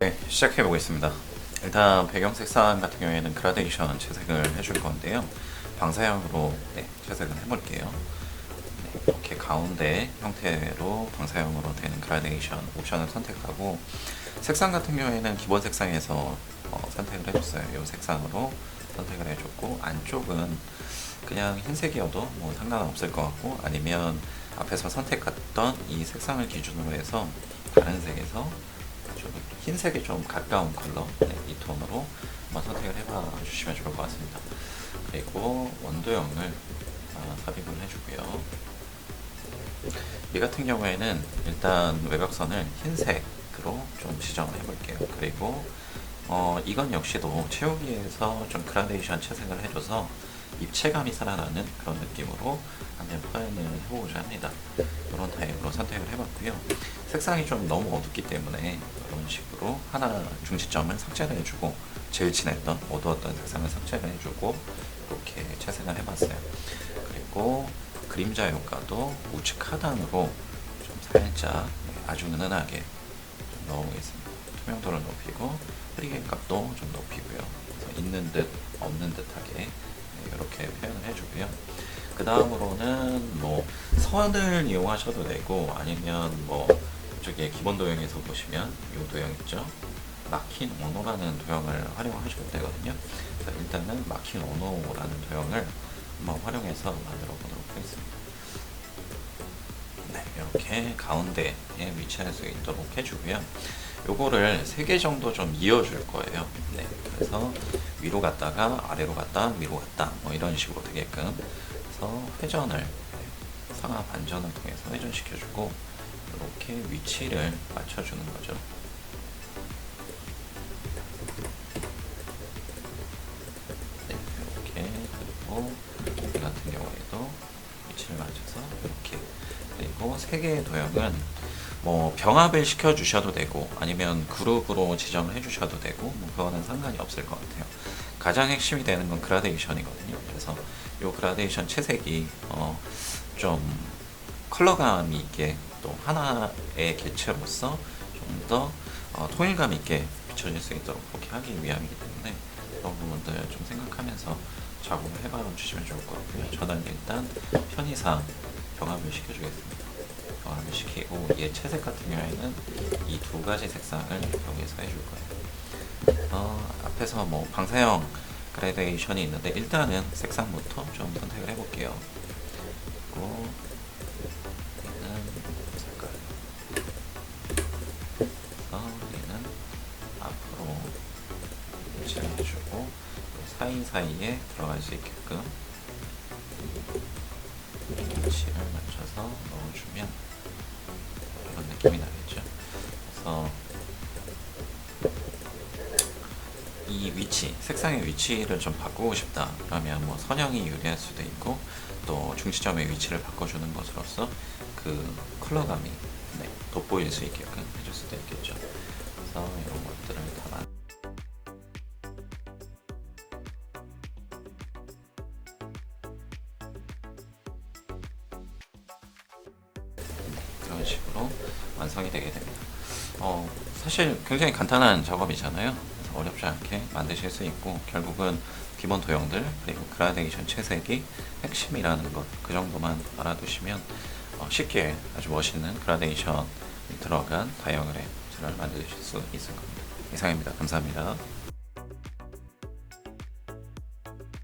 네, 시작해 보겠습니다. 일단 배경 색상 같은 경우에는 그라데이션 채색을 해줄 건데요. 방사형으로 네, 채색을 해볼게요. 네, 이렇게 가운데 형태로 방사형으로 되는 그라데이션 옵션을 선택하고 색상 같은 경우에는 기본 색상에서 어, 선택을 해줬어요. 이 색상으로 선택을 해줬고 안쪽은 그냥 흰색이어도 뭐 상관없을 것 같고 아니면 앞에서 선택했던 이 색상을 기준으로 해서 다른 색에서 좀 흰색에 좀 가까운 컬러 네, 이 톤으로 한번 선택을 해봐 주시면 좋을 것 같습니다. 그리고 원도형을 아, 삽입을 해주고요. 이 같은 경우에는 일단 외곽선을 흰색으로 좀 지정을 해볼게요. 그리고 어, 이건 역시도 채우기에서 좀 그라데이션 채색을 해줘서 입체감이 살아나는 그런 느낌으로 한번 표현을 해보고자 합니다. 이런 타입으로 선택을 해봤고요. 색상이 좀 너무 어둡기 때문에 식으로 하나 중시점을 삭제를 해주고 제일 진했던 어두웠던 색상을 삭제를 해주고 이렇게 채색을 해봤어요. 그리고 그림자 효과도 우측 하단으로 좀 살짝 아주 은은하게 좀 넣어보겠습니다. 투명도를 높이고 흐리게 값도 좀 높이고요. 있는 듯 없는 듯하게 이렇게 표현을 해주고요. 그 다음으로는 뭐 선을 이용하셔도 되고 아니면 뭐 이쪽에 기본 도형에서 보시면 이 도형 있죠. 마킨 오노라는 도형을 활용하셔도 되거든요. 그래서 일단은 마킨 오노라는 도형을 한번 활용해서 만들어 보도록 하겠습니다. 네, 이렇게 가운데에 위치할 수 있도록 해주고요. 요거를 세개 정도 좀 이어줄 거예요. 네, 그래서 위로 갔다가 아래로 갔다 위로 갔다 뭐 이런 식으로 되게끔 그래서 회전을 네, 상하 반전을 통해서 회전시켜주고 이렇게 위치를 맞춰주는 거죠. 네, 이렇게 그리고 이 같은 경우에도 위치를 맞춰서 이렇게 그리고 세 개의 도형은 뭐 병합을 시켜 주셔도 되고 아니면 그룹으로 지정을 해 주셔도 되고 뭐 그거는 상관이 없을 것 같아요. 가장 핵심이 되는 건 그라데이션이거든요. 그래서 이 그라데이션 채색이 어, 좀 컬러감 있게 또 하나의 개체로서 좀더 어, 통일감 있게 비춰질 수 있도록 그렇게 하기 위함이기 때문에 그런 부분들 좀 생각하면서 작업을 해봐 주시면 좋을 것 같고요. 저는 일단 편의상 병합을 시켜주겠습니다. 병합을 시키고 얘 채색 같은 경우에는 이 두 가지 색상을 여기서 해줄 거예요. 어, 앞에서 뭐 방사형 그라데이션이 있는데 일단은 색상부터 좀 선택을 해볼게요. 그리고 해주고 사이사이에 들어갈 수 있게끔 위치를 맞춰서 넣어주면 이런 느낌이 나겠죠. 그래서 이 위치, 색상의 위치를 좀 바꾸고 싶다. 그러면 뭐 선형이 유리할 수도 있고 또 중시점의 위치를 바꿔주는 것으로서 그 컬러감이 네, 돋보일 수 있게끔 해줄 수도 있겠죠. 그래서 이런 것들을 다 만. 이런 식으로 완성이 되게 됩니다. 어, 사실 굉장히 간단한 작업이잖아요. 어렵지 않게 만드실 수 있고 결국은 기본 도형들 그리고 그라데이션 채색이 핵심이라는 것 그 정도만 알아두시면 어, 쉽게 아주 멋있는 그라데이션이 들어간 다이어그램을 만드실 수 있을 겁니다. 이상입니다. 감사합니다.